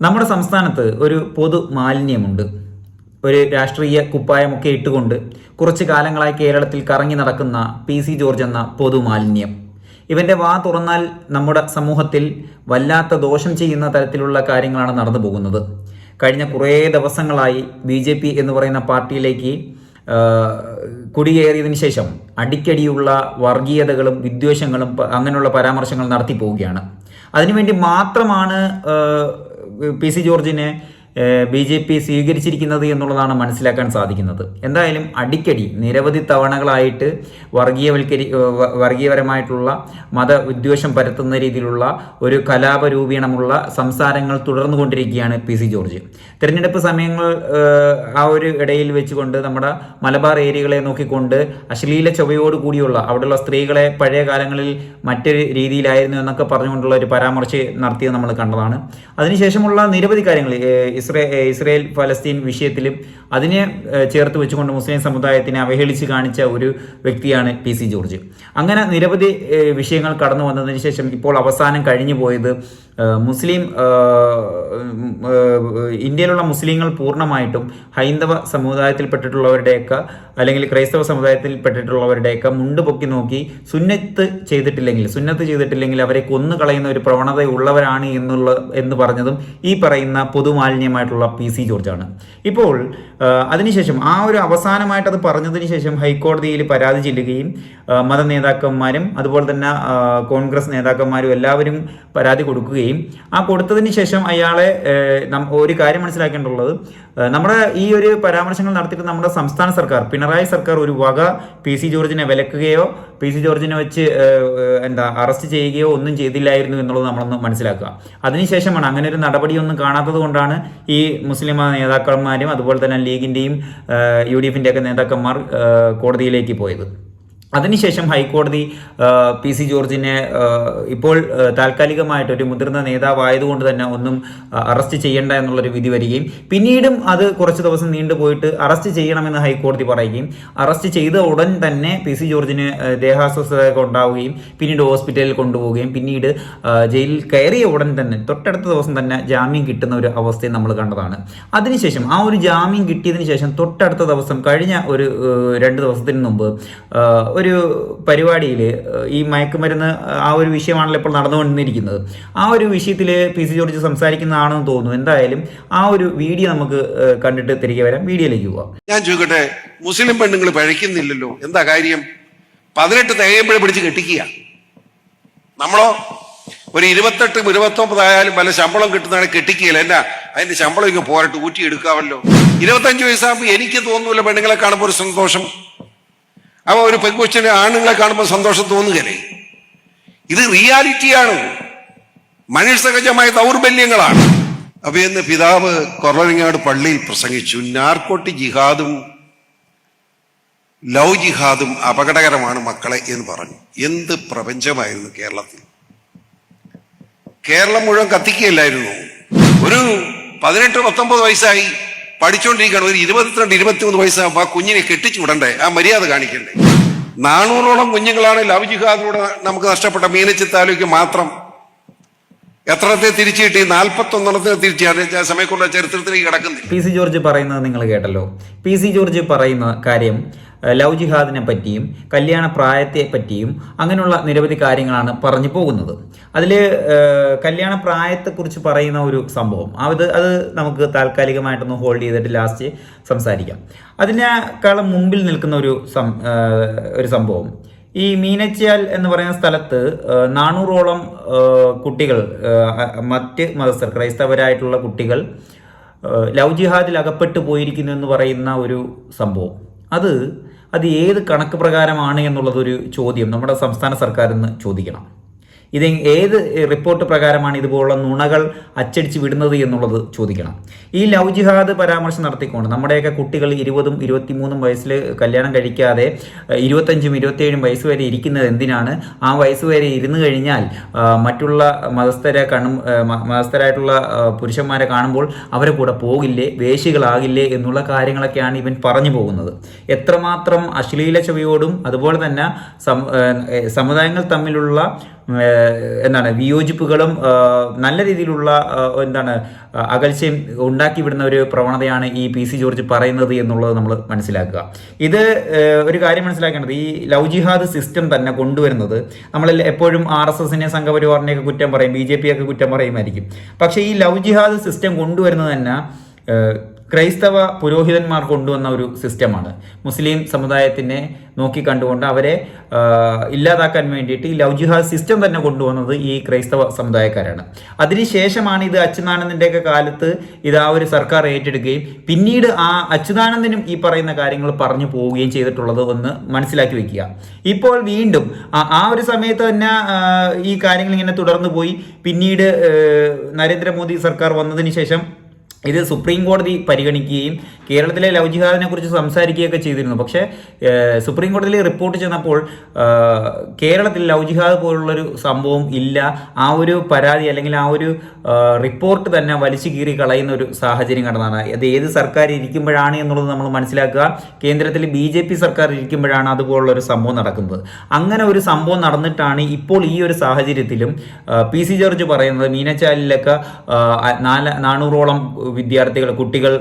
നമ്മുടെ സംസ്ഥാനത്ത് ഒരു പൊതു മാലിന്യമുണ്ട്. ഒരു രാഷ്ട്രീയ കുപ്പായമൊക്കെ ഇട്ടുകൊണ്ട് കുറച്ച് കാലങ്ങളായി കേരളത്തിൽ കറങ്ങി നടക്കുന്ന പി സി ജോർജ് എന്ന പൊതു മാലിന്യം. ഇവന്റെ വാ തുറന്നാൽ നമ്മുടെ സമൂഹത്തിൽ വല്ലാത്ത ദോഷം ചെയ്യുന്ന തരത്തിലുള്ള കാര്യങ്ങളാണ് നടന്നു പോകുന്നത്. കഴിഞ്ഞ കുറേ ദിവസങ്ങളായി ബി ജെ പി എന്ന് പറയുന്ന പാർട്ടിയിലേക്ക് കുടിയേറിയതിനു ശേഷം അടിക്കടിയുള്ള വർഗീയതകളും വിദ്വേഷങ്ങളും അങ്ങനെയുള്ള പരാമർശങ്ങൾ നടത്തി പോവുകയാണ്. അതിനുവേണ്ടി മാത്രമാണ് പി സി ജോർജിനെ ബി ജെ പി സ്വീകരിച്ചിരിക്കുന്നത് എന്നുള്ളതാണ് മനസ്സിലാക്കാൻ സാധിക്കുന്നത്. എന്തായാലും അടിക്കടി നിരവധി തവണകളായിട്ട് വർഗീയവൽക്കരി വർഗീയപരമായിട്ടുള്ള മത ഉദ്വേഷം പരത്തുന്ന രീതിയിലുള്ള ഒരു കലാപരൂപീണമുള്ള സംസാരങ്ങൾ തുടർന്നുകൊണ്ടിരിക്കുകയാണ് പി സി ജോർജ്. തിരഞ്ഞെടുപ്പ് സമയങ്ങൾ ആ ഒരു ഇടയിൽ വെച്ചുകൊണ്ട് നമ്മുടെ മലബാർ ഏരിയകളെ നോക്കിക്കൊണ്ട് അശ്ലീല ചൊവയോട് കൂടിയുള്ള അവിടെയുള്ള സ്ത്രീകളെ പഴയ കാലങ്ങളിൽ മറ്റൊരു രീതിയിലായിരുന്നു എന്നൊക്കെ പറഞ്ഞുകൊണ്ടുള്ള ഒരു പരാമർശം നടത്തിയത് നമ്മൾ കണ്ടതാണ്. അതിനുശേഷമുള്ള നിരവധി കാര്യങ്ങൾ ഇസ്രേ ഇസ്രയേൽ ഫലസ്തീൻ വിഷയത്തിലും അതിനെ ചേർത്ത് വെച്ചുകൊണ്ട് മുസ്ലിം സമുദായത്തിനെ അവഹേളിച്ച് കാണിച്ച ഒരു വ്യക്തിയാണ് പി സി ജോർജ്. അങ്ങനെ നിരവധി വിഷയങ്ങൾ കടന്നു വന്നതിന് ശേഷം ഇപ്പോൾ അവസാനം കഴിഞ്ഞു പോയത് മുസ്ലിം ഇന്ത്യയിലുള്ള മുസ്ലിങ്ങൾ പൂർണമായിട്ടും ഹൈന്ദവ സമുദായത്തിൽപ്പെട്ടിട്ടുള്ളവരുടെയൊക്കെ അല്ലെങ്കിൽ ക്രൈസ്തവ സമുദായത്തിൽപ്പെട്ടിട്ടുള്ളവരുടെയൊക്കെ മുണ്ട് പൊക്കി നോക്കി സുന്നത്ത് ചെയ്തിട്ടില്ലെങ്കിൽ സുന്നത്ത് ചെയ്തിട്ടില്ലെങ്കിൽ അവരെ കൊന്നു കളയുന്ന ഒരു പ്രവണത ഉള്ളവരാണ് എന്നുള്ള എന്ന് പറഞ്ഞതും ഈ പറയുന്ന പൊതുമാലിന്യമായിട്ടുള്ള പി സി ജോർജാണ്. ഇപ്പോൾ അതിനുശേഷം ആ ഒരു അവസാനമായിട്ട് അത് പറഞ്ഞതിന് ശേഷം ഹൈക്കോടതിയിൽ പരാതി ചെല്ലുകയും മത നേതാക്കന്മാരും അതുപോലെ തന്നെ കോൺഗ്രസ് നേതാക്കന്മാരും എല്ലാവരും പരാതി കൊടുക്കുകയും ആ കൊടുത്തതിന് ശേഷം അയാളെ ഒരു കാര്യം മനസ്സിലാക്കേണ്ടുള്ളത് നമ്മുടെ ഈ ഒരു പരാമർശങ്ങൾ നടത്തിയിട്ട് നമ്മുടെ സംസ്ഥാന സർക്കാർ പിണറായി സർക്കാർ ഒരു വക പി സി ജോർജിനെ വിലക്കുകയോ പി സി ജോർജിനെ വെച്ച് എന്താ അറസ്റ്റ് ചെയ്യുകയോ ഒന്നും ചെയ്തില്ലായിരുന്നു എന്നുള്ളത് നമ്മളൊന്ന് മനസ്സിലാക്കുക. അതിനുശേഷമാണ് അങ്ങനെ ഒരു നടപടിയൊന്നും കാണാത്തത് കൊണ്ടാണ് ഈ മുസ്ലിം നേതാക്കന്മാരും അതുപോലെ തന്നെ ലീഗിന്റെയും യു ഡി എഫിന്റെയൊക്കെ നേതാക്കന്മാർ കോടതിയിലേക്ക് പോയത്. അതിനുശേഷം ഹൈക്കോടതി പി സി ജോർജിനെ ഇപ്പോൾ താൽക്കാലികമായിട്ട് ഒരു മുതിർന്ന നേതാവായതുകൊണ്ട് തന്നെ ഒന്നും അറസ്റ്റ് ചെയ്യേണ്ട എന്നുള്ളൊരു വിധി വരികയും പിന്നീടും അത് കുറച്ച് ദിവസം നീണ്ടുപോയിട്ട് അറസ്റ്റ് ചെയ്യണമെന്ന് ഹൈക്കോടതി പറയുകയും അറസ്റ്റ് ചെയ്ത ഉടൻ തന്നെ പി സി ജോർജിന് ദേഹാസ്വസ്ഥതയൊക്കെ ഉണ്ടാവുകയും പിന്നീട് ഹോസ്പിറ്റലിൽ കൊണ്ടുപോവുകയും പിന്നീട് ജയിലിൽ കയറിയ ഉടൻ തന്നെ തൊട്ടടുത്ത ദിവസം തന്നെ ജാമ്യം കിട്ടുന്ന ഒരു അവസ്ഥയും നമ്മൾ കണ്ടതാണ്. അതിനുശേഷം ആ ഒരു ജാമ്യം കിട്ടിയതിന് ശേഷം തൊട്ടടുത്ത ദിവസം കഴിഞ്ഞ ഒരു രണ്ട് ദിവസത്തിന് മുമ്പ് ഒരു പരിപാടിയിൽ ഈ മയക്കുമരുന്ന് ആ ഒരു വിഷയമാണല്ലോ ഇപ്പോൾ നടന്നുകൊണ്ടിരിക്കുന്നത്. ആ ഒരു വിഷയത്തിൽ പി സി ജോർജ് സംസാരിക്കുന്നതാണെന്ന് തോന്നുന്നു. എന്തായാലും ആ ഒരു വീഡിയോ നമുക്ക് കണ്ടിട്ട് തിരികെ വരാം. വീഡിയോയിലേക്ക് പോവാം. ഞാൻ ചോദിക്കട്ടെ മുസ്ലിം പെണ്ണുങ്ങൾ പഴിക്കുന്നില്ലല്ലോ? എന്താ കാര്യം? പതിനെട്ട് തികയുമ്പോഴേ പിടിച്ച് കെട്ടിക്കുക. നമ്മളോ? ഒരു ഇരുപത്തെട്ടും ഇരുപത്തൊമ്പതായാലും വല്ല ശമ്പളം കിട്ടുന്നതാണ് കെട്ടിക്കുകയില്ല. എന്നാ അതിന്റെ ശമ്പളം ഇങ്ങ് പോരട്ട് ഊറ്റി എടുക്കാമല്ലോ ഇരുപത്തഞ്ച് വയസ്സാകുമ്പോൾ എനിക്ക് തോന്നുന്നില്ല പെണ്ണുങ്ങളെ കാണുമ്പോൾ ഒരു സന്തോഷം. അവ ഒരു പെൺകൊച്ചിനെ ആണുങ്ങളെ കാണുമ്പോൾ സന്തോഷം തോന്നുകയല്ലേ? ഇത് റിയാലിറ്റിയാണ്. മനുഷ്യസഹജമായ ദൗർബല്യങ്ങളാണ്. അപ്പൊ എന്ന് പിതാവ് കൊറവിങ്ങാട് പള്ളിയിൽ പ്രസംഗിച്ചു. നാർക്കോട്ടി ജിഹാദും ലവ് ജിഹാദും അപകടകരമാണ് മക്കളെ എന്ന് പറഞ്ഞു. എന്ത് പ്രപഞ്ചമായിരുന്നു കേരളത്തിൽ. കേരളം മുഴുവൻ കത്തിക്കുകയില്ലായിരുന്നു. ഒരു പതിനെട്ട് പത്തൊമ്പത് വയസ്സായി പഠിച്ചുകൊണ്ടിരിക്കുകയാണ് ഒരു ഇരുപത്തിരണ്ട് ഇരുപത്തിമൂന്ന് വയസ്സാകുമ്പോൾ ആ കുഞ്ഞിനെ കെട്ടിച്ചു വിടണ്ടേ? ആ മര്യാദ കാണിക്കണ്ടേ? നാനൂറോളം കുഞ്ഞുങ്ങളാണ് ലവ് ജിഹാദിലൂടെ നമുക്ക് നഷ്ടപ്പെട്ട മീനച്ചി താലൂക്ക് മാത്രം. എത്രത്തെ തിരിച്ചു കിട്ടി? നാൽപ്പത്തൊന്നെണ്ണത്തിന് തിരിച്ചു സമയക്കുള്ള ചരിത്രത്തിലേക്ക് കിടക്കുന്നില്ല. പി സി ജോർജ് പറയുന്നത് നിങ്ങൾ കേട്ടല്ലോ. പി സി ജോർജ് പറയുന്ന കാര്യം ലവ് ജിഹാദിനെ പറ്റിയും കല്യാണ പ്രായത്തെ പറ്റിയും അങ്ങനെയുള്ള നിരവധി കാര്യങ്ങളാണ് പറഞ്ഞു പോകുന്നത്. അതിൽ കല്യാണ പ്രായത്തെക്കുറിച്ച് പറയുന്ന ഒരു സംഭവം. അത് അത് നമുക്ക് താൽക്കാലികമായിട്ടൊന്ന് ഹോൾഡ് ചെയ്തിട്ട് ലാസ്റ്റ് സംസാരിക്കാം. അതിനേക്കാളും മുമ്പിൽ നിൽക്കുന്ന ഒരു ഒരു സംഭവം. ഈ മീനച്ചിയാൽ എന്ന് പറയുന്ന സ്ഥലത്ത് നാനൂറോളം കുട്ടികൾ മറ്റ് മതസ്ഥർ ക്രൈസ്തവരായിട്ടുള്ള കുട്ടികൾ ലവ് ജിഹാദിൽ അകപ്പെട്ടു പോയിരിക്കുന്നു എന്ന് പറയുന്ന ഒരു സംഭവം. അത് അത് ഏത് കണക്ക് പ്രകാരമാണ് എന്നുള്ളതൊരു ചോദ്യം നമ്മുടെ സംസ്ഥാന സർക്കാരിൽ നിന്ന് ചോദിക്കണം. ഇത് ഏത് റിപ്പോർട്ട് പ്രകാരമാണ് ഇതുപോലുള്ള നുണകൾ അച്ചടിച്ച് വിടുന്നത് എന്നുള്ളത് ചോദിക്കണം. ഈ ലവ് ജിഹാദ് പരാമർശം നടത്തിക്കൊണ്ട് നമ്മുടെയൊക്കെ കുട്ടികൾ ഇരുപതും ഇരുപത്തിമൂന്നും വയസ്സിൽ കല്യാണം കഴിക്കാതെ ഇരുപത്തഞ്ചും ഇരുപത്തേഴും വയസ്സ് വരെ ഇരിക്കുന്നത് എന്തിനാണ്? ആ വയസ്സ് വരെ ഇരുന്ന് കഴിഞ്ഞാൽ മറ്റുള്ള മതസ്ഥരെ കാണും മതസ്ഥരായിട്ടുള്ള പുരുഷന്മാരെ കാണുമ്പോൾ അവരെ കൂടെ പോകില്ലേ വേശികളാകില്ലേ എന്നുള്ള കാര്യങ്ങളൊക്കെയാണ് ഇവൻ പറഞ്ഞു പോകുന്നത്. എത്രമാത്രം അശ്ലീല ചൊവ്വയോടും അതുപോലെ തന്നെ സമുദായങ്ങൾ തമ്മിലുള്ള എന്താണ് വിയോജിപ്പുകളും നല്ല രീതിയിലുള്ള എന്താണ് അകൽച്ചയും ഉണ്ടാക്കി വിടുന്ന ഒരു പ്രവണതയാണ് ഈ പി സി ജോർജ് പറയുന്നത് എന്നുള്ളത് നമ്മൾ മനസ്സിലാക്കുക. ഇത് ഒരു കാര്യം മനസ്സിലാക്കേണ്ടത്. ഈ ലവ് ജിഹാദ് സിസ്റ്റം തന്നെ കൊണ്ടുവരുന്നത് നമ്മൾ എപ്പോഴും ആർ എസ് എസിനെ സംഘപരിവാറിനെയൊക്കെ കുറ്റം പറയും ബി ജെ പി ഒക്കെ കുറ്റം പറയുമായിരിക്കും. പക്ഷേ ഈ ലവ് ജിഹാദ് സിസ്റ്റം കൊണ്ടുവരുന്നത് തന്നെ ക്രൈസ്തവ പുരോഹിതന്മാർ കൊണ്ടുവന്ന ഒരു സിസ്റ്റമാണ്. മുസ്ലിം സമുദായത്തിനെ നോക്കി കണ്ടുകൊണ്ട് അവരെ ഇല്ലാതാക്കാൻ വേണ്ടിയിട്ട് ഈ ലവ് ജിഹാദ് സിസ്റ്റം തന്നെ കൊണ്ടുവന്നത് ഈ ക്രൈസ്തവ സമുദായക്കാരാണ്. അതിനുശേഷമാണ് ഇത് അച്യുതാനന്ദന്റെയൊക്കെ കാലത്ത് ഇത് ആ ഒരു സർക്കാർ ഏറ്റെടുക്കുകയും പിന്നീട് ആ അച്യുതാനന്ദനും ഈ പറയുന്ന കാര്യങ്ങൾ പറഞ്ഞു പോവുകയും ചെയ്തിട്ടുള്ളത് ഒന്ന് മനസ്സിലാക്കി വെക്കുക. ഇപ്പോൾ വീണ്ടും ആ- ഒരു സമയത്ത് തന്നെ ഈ കാര്യങ്ങൾ ഇങ്ങനെ തുടർന്നു പോയി. പിന്നീട് നരേന്ദ്രമോദി സർക്കാർ വന്നതിന് ശേഷം ഇത് സുപ്രീം കോടതി പരിഗണിക്കുകയും കേരളത്തിലെ ലവ് ജിഹാദിനെ കുറിച്ച് സംസാരിക്കുകയൊക്കെ ചെയ്തിരുന്നു. പക്ഷേ സുപ്രീം കോടതിയിൽ റിപ്പോർട്ട് ചെന്നപ്പോൾ കേരളത്തിൽ ലവ് ജിഹാദ് പോലുള്ളൊരു സംഭവം ഇല്ല. ആ ഒരു പരാതി അല്ലെങ്കിൽ ആ ഒരു റിപ്പോർട്ട് തന്നെ വലിച്ചു കീറി കളയുന്ന ഒരു സാഹചര്യം കണ്ടതാണ്. അത് ഏത് സർക്കാർ ഇരിക്കുമ്പോഴാണ് എന്നുള്ളത് നമ്മൾ മനസ്സിലാക്കുക. കേന്ദ്രത്തിൽ ബി ജെ പി സർക്കാർ ഇരിക്കുമ്പോഴാണ് അതുപോലുള്ള ഒരു സംഭവം നടക്കുന്നത്. അങ്ങനെ ഒരു സംഭവം നടന്നിട്ടാണ് ഇപ്പോൾ ഈ ഒരു സാഹചര്യത്തിലും പി സി ജോർജ് പറയുന്നത് മീനച്ചാലിലൊക്കെ നാല് നാനൂറോളം വിദ്യാർത്ഥികൾ കുട്ടികൾ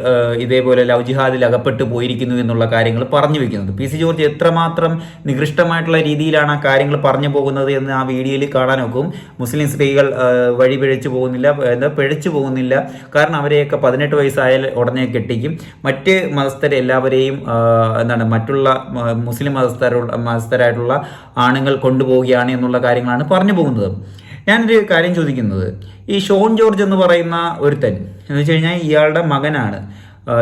ഇതേപോലെ ലവ് ജിഹാദിൽ അകപ്പെട്ടു പോയിരിക്കുന്നു എന്നുള്ള കാര്യങ്ങൾ പറഞ്ഞു വെക്കുന്നത്. പി സി ജോർജ് എത്രമാത്രം നികൃഷ്ടമായിട്ടുള്ള രീതിയിലാണ് ആ കാര്യങ്ങൾ പറഞ്ഞു പോകുന്നത് എന്ന് ആ വീഡിയോയിൽ കാണാനൊക്കും മുസ്ലിം സ്ത്രീകൾ വഴി പിഴച്ചു പോകുന്നില്ല എന്താ പിഴച്ചു പോകുന്നില്ല. കാരണം അവരെയൊക്കെ പതിനെട്ട് വയസ്സായാൽ ഉടനെ കെട്ടിക്കും. മറ്റ് മതസ്ഥരെ എല്ലാവരെയും എന്താണ് മറ്റുള്ള മുസ്ലിം മതസ്ഥരുള്ള മതസ്ഥരായിട്ടുള്ള ആണുങ്ങൾ കൊണ്ടുപോവുകയാണ് എന്നുള്ള കാര്യങ്ങളാണ് പറഞ്ഞു പോകുന്നത്. ഞാനൊരു കാര്യം ചോദിക്കുന്നത്. ഈ ഷോൺ ജോർജ് എന്ന് പറയുന്ന ഒരുത്തൻ എന്ന് വെച്ച് കഴിഞ്ഞാൽ ഇയാളുടെ മകനാണ്.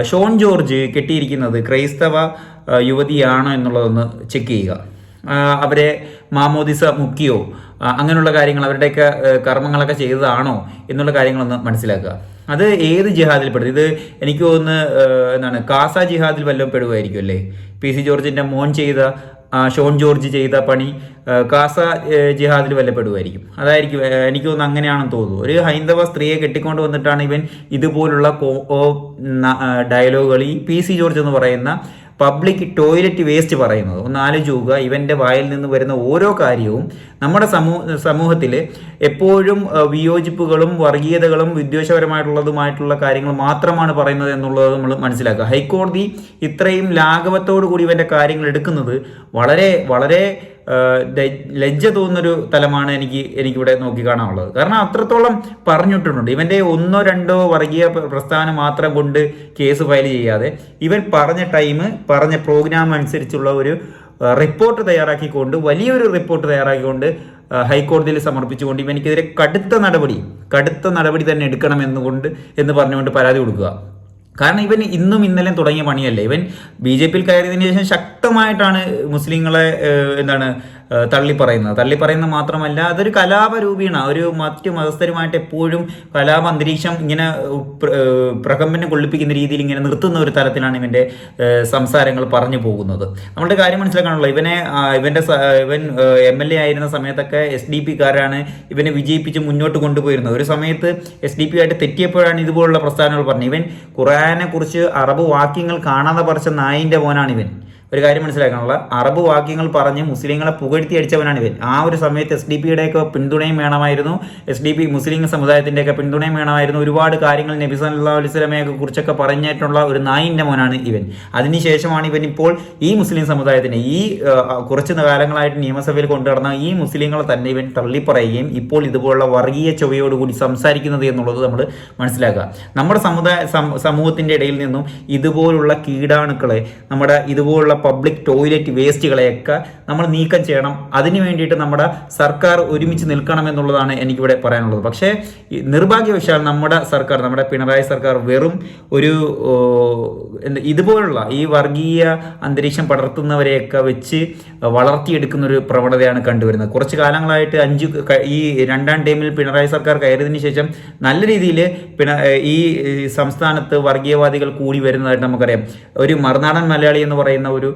ഷോൺ ജോർജ് കെട്ടിയിരിക്കുന്നത് ക്രൈസ്തവ യുവതിയാണോ എന്നുള്ളതൊന്ന് ചെക്ക് ചെയ്യുക. അവരെ മാമോദിസ മുക്കിയോ അങ്ങനെയുള്ള കാര്യങ്ങൾ അവരുടെയൊക്കെ കർമ്മങ്ങളൊക്കെ ചെയ്തതാണോ എന്നുള്ള കാര്യങ്ങളൊന്ന് മനസ്സിലാക്കുക. അത് ഏത് ജിഹാദിൽ പെടും ഇത് എനിക്ക് തോന്നുന്നു എന്താണ് കാസ ജിഹാദിൽ വല്ലതും പെടുമായിരിക്കും അല്ലേ? പി സി ജോർജിന്റെ മോൻ ചെയ്ത ഷോൺ ജോർജ് ചെയ്ത പണി കാസ ജിഹാദിൽ വല്ലപ്പെടുമായിരിക്കും. അതായിരിക്കും എനിക്ക് തോന്നുന്നു അങ്ങനെയാണെന്ന് തോന്നുന്നു. ഒരു ഹൈന്ദവ സ്ത്രീയെ കെട്ടിക്കൊണ്ട് വന്നിട്ടാണ് ഇവൻ ഇതുപോലുള്ള ഡയലോഗുകൾ ഈ പി സി ജോർജ് എന്ന് പറയുന്ന പബ്ലിക് ടോയ്ലറ്റ് വേസ്റ്റ് പറയുന്നത്. ഒന്ന് ആലോചിച്ച് നോക്കുക. ഇവന്റെ വായിൽ നിന്ന് വരുന്ന ഓരോ കാര്യവും നമ്മുടെ സമൂഹ സമൂഹത്തിൽ എപ്പോഴും വിയോജിപ്പുകളും വർഗീയതകളും വിദ്വേഷപരമായിട്ടുള്ളതുമായിട്ടുള്ള കാര്യങ്ങൾ മാത്രമാണ് പറയുന്നത് എന്നുള്ളത് നമ്മൾ മനസ്സിലാക്കുക. ഹൈക്കോടതി ഇത്രയും ലാഘവത്തോടു കൂടി ഇവന്റെ കാര്യങ്ങൾ എടുക്കുന്നത് വളരെ വളരെ ലജ്ജ തോന്നുന്നൊരു തലമാണ് എനിക്ക് എനിക്കിവിടെ നോക്കി കാണാനുള്ളത്. കാരണം അത്രത്തോളം പറഞ്ഞിട്ടുണ്ട്. ഇവന്റെ ഒന്നോ രണ്ടോ വർഗീയ പ്രസ്ഥാനം മാത്രം കൊണ്ട് കേസ് ഫയൽ ചെയ്യാതെ ഇവൻ പറഞ്ഞ ടൈം പറഞ്ഞ പ്രോഗ്രാം അനുസരിച്ചുള്ള ഒരു റിപ്പോർട്ട് തയ്യാറാക്കിക്കൊണ്ട് വലിയൊരു റിപ്പോർട്ട് തയ്യാറാക്കിക്കൊണ്ട് ഹൈക്കോടതിയിൽ സമർപ്പിച്ചുകൊണ്ട് ഇവനിക്കെതിരെ കടുത്ത നടപടി കടുത്ത നടപടി തന്നെ എടുക്കണമെന്നുകൊണ്ട് എന്ന് പറഞ്ഞുകൊണ്ട് പരാതി കൊടുക്കുക. കാരണം ഇവൻ ഇന്നും ഇന്നലെയും തുടങ്ങിയ പണിയല്ല? ഇവൻ ബി ജെ പിയിൽ കയറിയതിനു ശേഷം ശക്തമായിട്ടാണ് മുസ്ലിങ്ങളെ എന്താണ് ഏഹ്, തള്ളി പറയുന്നത് തള്ളി പറയുന്നത് മാത്രമല്ല അതൊരു കലാപരൂപീണ ഒരു മറ്റു മതസ്ഥരുമായിട്ട് എപ്പോഴും കലാപ അന്തരീക്ഷം ഇങ്ങനെ പ്രകമ്പനം കൊള്ളിപ്പിക്കുന്ന രീതിയിൽ ഇങ്ങനെ നിർത്തുന്ന ഒരു തരത്തിലാണ് ഇവന്റെ സംസാരങ്ങൾ പറഞ്ഞു പോകുന്നത്. നമ്മുടെ കാര്യം മനസ്സിലാക്കാനുള്ള ഇവനെ ഇവന്റെ ഇവൻ എം എൽ എ ആയിരുന്ന സമയത്തൊക്കെ എസ് ഡി പിക്കാരാണ് ഇവനെ വിജയിപ്പിച്ച് മുന്നോട്ട് കൊണ്ടുപോയിരുന്നത്. ഒരു സമയത്ത് എസ് ഡി പി ആയിട്ട് തെറ്റിയപ്പോഴാണ് ഇതുപോലുള്ള പ്രസ്ഥാനങ്ങൾ പറഞ്ഞത്. ഇവൻ ഖുറാനെ കുറിച്ച് അറബ് വാക്യങ്ങൾ കാണാതെ പറിച്ച നായിന്റെ മോനാണ് ഇവൻ ഒരു കാര്യം മനസ്സിലാക്കാനുള്ള. അറബ് വാക്യങ്ങൾ പറഞ്ഞ് മുസ്ലിങ്ങളെ പുകഴ്ത്തി അടിച്ചവനാണ് ഇവൻ. ആ ഒരു സമയത്ത് എസ് ഡി പിയുടെയൊക്കെ പിന്തുണയും വേണമായിരുന്നു. എസ് ഡി പി മുസ്ലിം സമുദായത്തിന്റെയൊക്കെ പിന്തുണയും വേണമായിരുന്നു. ഒരുപാട് കാര്യങ്ങൾ നബി സല്ലാ വസല്ലമയെ കുറിച്ചൊക്കെ പറഞ്ഞിട്ടുള്ള ഒരു നായിന്റെ മോനാണ് ഇവൻ. അതിനുശേഷമാണ് ഇവൻ ഇപ്പോൾ ഈ മുസ്ലിം സമുദായത്തിനെ ഈ കുറച്ച് കാലങ്ങളായിട്ട് നിയമസഭയിൽ കൊണ്ടുവരുന്ന ഈ മുസ്ലിങ്ങളെ തന്നെ ഇവൻ തള്ളിപ്പറയുകയും ഇപ്പോൾ ഇതുപോലുള്ള വർഗീയ ചൊവ്വയോടുകൂടി സംസാരിക്കുന്നത് എന്നുള്ളത് നമ്മൾ മനസ്സിലാക്കുക. നമ്മുടെ സമുദായ സമൂഹത്തിന്റെ ഇടയിൽ നിന്നും ഇതുപോലുള്ള കീടാണുക്കളെ നമ്മുടെ ഇതുപോലുള്ള പബ്ലിക് ടോയ്ലറ്റ് വേസ്റ്റുകളെയൊക്കെ നമ്മൾ നീക്കം ചെയ്യണം. അതിനു വേണ്ടിയിട്ട് നമ്മുടെ സർക്കാർ ഒരുമിച്ച് നിൽക്കണം എന്നുള്ളതാണ് എനിക്കിവിടെ പറയാനുള്ളത്. പക്ഷേ നിർഭാഗ്യവശാൽ നമ്മുടെ സർക്കാർ നമ്മുടെ പിണറായി സർക്കാർ വെറും ഒരു ഇതുപോലുള്ള ഈ വർഗീയ അന്തരീക്ഷം പടർത്തുന്നവരെയൊക്കെ വെച്ച് വളർത്തിയെടുക്കുന്ന ഒരു പ്രവണതയാണ് കണ്ടുവരുന്നത്. കുറച്ച് കാലങ്ങളായിട്ട് അഞ്ച് ഈ രണ്ടാം ടൈമിൽ പിണറായി സർക്കാർ കയറിയതിനു ശേഷം നല്ല രീതിയിൽ പിണ ഈ സംസ്ഥാനത്ത് വർഗീയവാദികൾ കൂടി വരുന്നതായിട്ട് നമുക്കറിയാം. ഒരു മറുനാടൻ മലയാളി എന്ന് പറയുന്ന ഒരു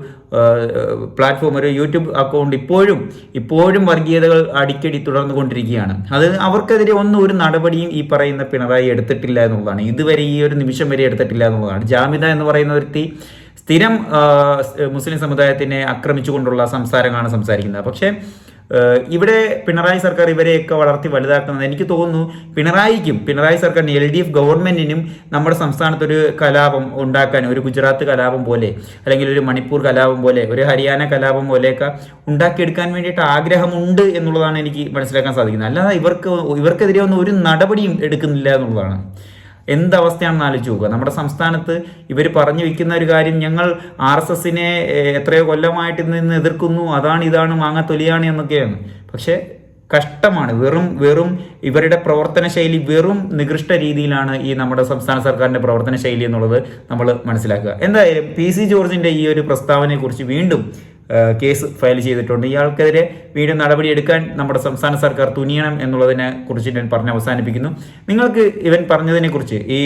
പ്ലാറ്റ്ഫോം ഒരു യൂട്യൂബ് അക്കൗണ്ട് ഇപ്പോഴും ഇപ്പോഴും വർഗീയതകൾ അടിക്കടി തുടർന്നു കൊണ്ടിരിക്കുകയാണ് അത് അവർക്കെതിരെ ഒന്നും ഒരു നടപടിയും ഈ പറയുന്ന പിണറായി എടുത്തിട്ടില്ല എന്നുള്ളതാണ്. ഇതുവരെ ഈ ഒരു നിമിഷം വരെ എടുത്തിട്ടില്ല എന്നുള്ളതാണ്. ജാമിത എന്ന് പറയുന്ന വ്യക്തി സ്ഥിരം മുസ്ലിം സമുദായത്തിനെ ആക്രമിച്ചുകൊണ്ടുള്ള സംസാരങ്ങളാണ് സംസാരിക്കുന്നത്. പക്ഷേ ഇവിടെ പിണറായി സർക്കാർ ഇവരെയൊക്കെ വളർത്തി വലുതാക്കുന്നത് എനിക്ക് തോന്നുന്നു പിണറായിക്കും പിണറായി സർക്കാരിന് എൽ ഡി എഫ് ഗവൺമെന്റിനും നമ്മുടെ സംസ്ഥാനത്തൊരു കലാപം ഉണ്ടാക്കാൻ ഒരു ഗുജറാത്ത് കലാപം പോലെ അല്ലെങ്കിൽ ഒരു മണിപ്പൂർ കലാപം പോലെ ഒരു ഹരിയാന കലാപം പോലെയൊക്കെ ഉണ്ടാക്കിയെടുക്കാൻ വേണ്ടിയിട്ട് ആഗ്രഹമുണ്ട് എന്നുള്ളതാണ് എനിക്ക് മനസ്സിലാക്കാൻ സാധിക്കുന്നത്. അല്ലാതെ ഇവർക്ക് ഇവർക്കെതിരെ ഒന്നും ഒരു നടപടിയും എടുക്കുന്നില്ല എന്നുള്ളതാണ്. എന്തവസ്ഥയാണെന്ന് ആലോചിച്ച് നോക്കുക. നമ്മുടെ സംസ്ഥാനത്ത് ഇവർ പറഞ്ഞു വെക്കുന്ന ഒരു കാര്യം ഞങ്ങൾ ആർ എസ് എസിനെ എത്രയോ കൊല്ലമായിട്ട് നിന്ന് എതിർക്കുന്നു. അതാണ് ഇതാണ് മാങ്ങ തൊലിയാണ് എന്നൊക്കെയാണ്. പക്ഷേ കഷ്ടമാണ്. വെറും വെറും ഇവരുടെ പ്രവർത്തന ശൈലി വെറും നികൃഷ്ട രീതിയിലാണ് ഈ നമ്മുടെ സംസ്ഥാന സർക്കാരിന്റെ പ്രവർത്തന ശൈലി എന്നുള്ളത് നമ്മൾ മനസ്സിലാക്കുക. എന്തായാലും പി സി ജോർജിന്റെ ഈ ഒരു പ്രസ്താവനയെക്കുറിച്ച് വീണ്ടും കേസ് ഫയൽ ചെയ്തിട്ടുണ്ട്. ഇയാൾക്കെതിരെ വീണ്ടും നടപടിയെടുക്കാൻ നമ്മുടെ സംസ്ഥാന സർക്കാർ തുനിയണം എന്നുള്ളതിനെ കുറിച്ച് ഞാൻ പറഞ്ഞ് അവസാനിപ്പിക്കുന്നു. നിങ്ങൾക്ക് ഇവൻ പറഞ്ഞതിനെക്കുറിച്ച് ഈ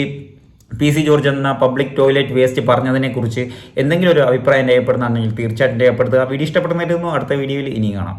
പി സി ജോർജ് എന്ന പബ്ലിക് ടോയ്ലറ്റ് വേസ്റ്റ് പറഞ്ഞതിനെക്കുറിച്ച് എന്തെങ്കിലും ഒരു അഭിപ്രായം രേഖപ്പെടുന്നുണ്ടെങ്കിൽ തീർച്ചയായിട്ടും രേഖപ്പെടുത്തുക. വീഡിയോ ഇഷ്ടപ്പെടുന്നതായിരുന്നു അടുത്ത വീഡിയോയിൽ ഇനി കാണാം.